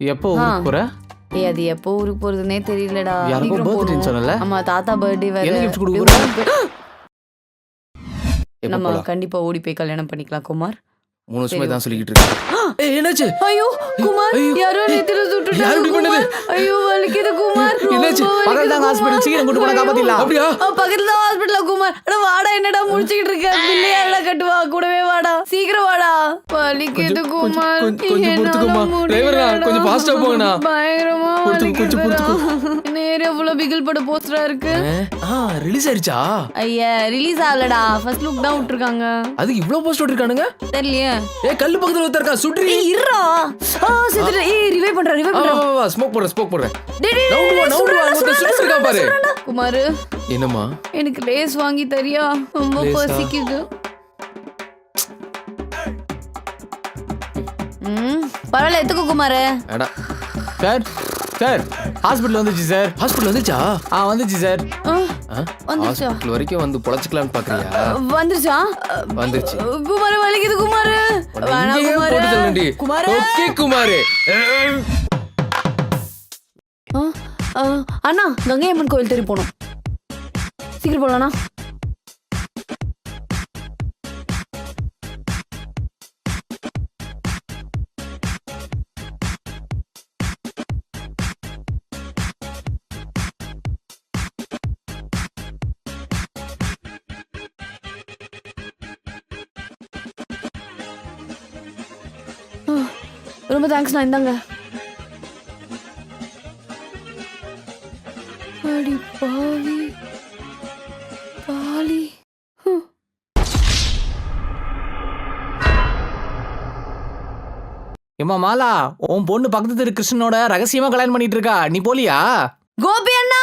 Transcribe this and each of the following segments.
எப்போ ஊருக்கு போற? ஏய் அது எப்போ ஊருக்கு போறதுனே தெரியலடா. யாருக்கோ சீக்கிரம் birthday-ன்னு போகணும். சொன்னல? ஆமா தாத்தா பர்த்டே வேற. என்ன நம்ம? கண்டிப்பா ஓடி போய் கல்யாணம் பண்ணிக்கலாம் குமார். மூணு வருஷமா தான் சொல்லிக்கிட்டு இருக்கேன். ஏய், என்னாச்சு? ஐயோ குமார். யாரோ நேத்துல சுட்டுட்டாங்க யார் இப்படி பண்ணது? குமார். ஐயோ வலிக்குது குமார். என்னாச்சு? பக்கத்துல வலிக்குது தாங்க ஹாஸ்பிடல் குமார். சீக்கிரம் கூட்டு போனா காப்பாத்திடலாம். அப்படியா? ஆ, பக்கத்துல தான் ஹாஸ்பிடல்ல குமார். அட வாடா என்னடா முடிச்சுக்கிட்டு இருக்க? பில்லு யாரடா கட்டுவா கூடவே வாடா. சீக்கிரம் வாடா. வலிக்குது குமார் கொஞ்சம், கொஞ்சம் என்னால பொறுத்துக்கோமா. முடியலடா. டிரைவர்ண்ணா, கொஞ்சம் fast ஆ போங்கண்ணா. பயங்கரமா பொறுத்துக்கோ, கொஞ்சம் வலிக்குதுடா. நேரே எவ்வளவு பிகில் பட போஸ்டரா இருக்கு? ஆ ரிலீஸ் ஆயிடுச்சா ஐயா ரிலீஸ் ஆகலடா. ஃபர்ஸ்ட் லுக் தான் விட்டுருக்காங்க. அது இவ்ளோ போஸ்ட் விட்டுருக்கானுங்க? தெரியலையே. ஏ கல்லு பக்கத்துல ஒருத்தர் இருக்கா ஏய் இருடா. ஆ செத்துட்ட ஏய் ரிவைவ் பண்றா ரிவைவ் பண்றா. ஸ்மோக் ஸ்மோக் டேய் வா, இருக்கான் பாரு. சுடுறான்டா. குமாரு என்னம்மா? எனக்கு லேஸ் வாங்கி தரியா? ரொம்ப? பசிக்குது. ம் பரவாயில்ல எத்துக்கோ குமாரு. அடா சார் சார் ஹாஸ்பிடல் வந்துச்சு சார். ஹாஸ்பிடல் வந்துச்சா? ஆ வந்துச்சு சார். ஆ, வந்துருச்சா? ஹாஸ்பிடல் வரைக்கும் வந்து பொழைச்சிக்கலாம்னு பாக்குறியா? வந்துருச்சா? வந்துருச்சு. குமாரு வலிக்குது குமாரு. வேணாம் இங்கேயே குமாரு. போட்டு தள்ளுண்டி. குமாரு! ஓகே குமாரு. அண்ணா கங்கை அம்மன் கோயில் தெரு போகணும் சீக்கிரம் போலாண்ணா. ரொம்ப தேங்க்ஸ்ண்ணா இந்தாங்க. அடி பாவி. பாலி. ஏமா மாலா உன் பொண்ணு பக்கத்து தெரு கிருஷ்ணனோட ரகசியமா கல்யாணம் பண்ணிட்டு இருக்கா? நீ போலியா? கோபி அண்ணா!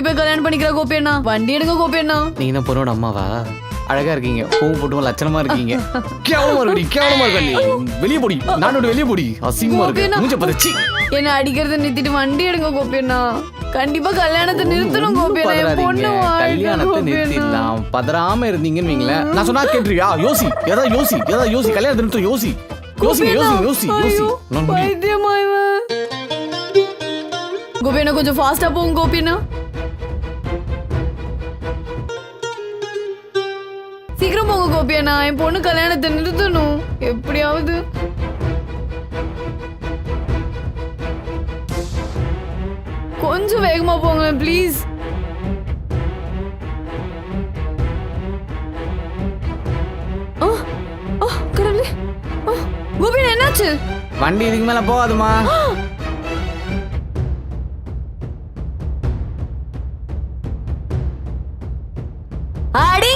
ஓடி போய் கல்யாணம் பண்ணிக்கிறா கோபி அண்ணா? வண்டி எடுங்க கோபி அண்ணா. நீங்க தான் பொண்ணோட அம்மாவா? அழகா இருக்கீங்க. பூவும் போட்டும் லட்சணமா இருக்கீங்க. கேவலமா இருக்கடி கேவலமா இருக்கடி வெளிய போடி நானோட வெளிய போடி. அசிங்கமா இருக்கு. கோபியண்ணா. மூஞ்ச பதச்சி என்ன அடிக்கிறத நிறுத்திட்டு வண்டி எடுங்க கோபி அண்ணா. கண்டிப்பா கல்யாணத்தை நிறுத்தணும் கல்யாணத்தை. நிறுத்திடலாம். பதறாம இருந்தீங்கன்னு வைங்களேன். நான் சொன்னா கேட்டுருவியா? யோசி ஏதாவது யோசி ஏதாவது யோசி. கல்யாணத்தை நிறுத்தம் யோசி. யோசி யோசி யோசி ஐயோ, நான் முடியும் பைத்தியமா இவன். கோபி அண்ணா கொஞ்சம் ஃபாஸ்டா போகும் கோபி சீக்கிரம் போங்க கோபியா நான் என் பொண்ணு கல்யாணத்தை நிறுத்தணும். எப்படியாவது. கொஞ்சம் வேகமா போங்களேன் ப்ளீஸ் என்னாச்சு? வண்டி இதுக்கு மேல போகாதுமா அடி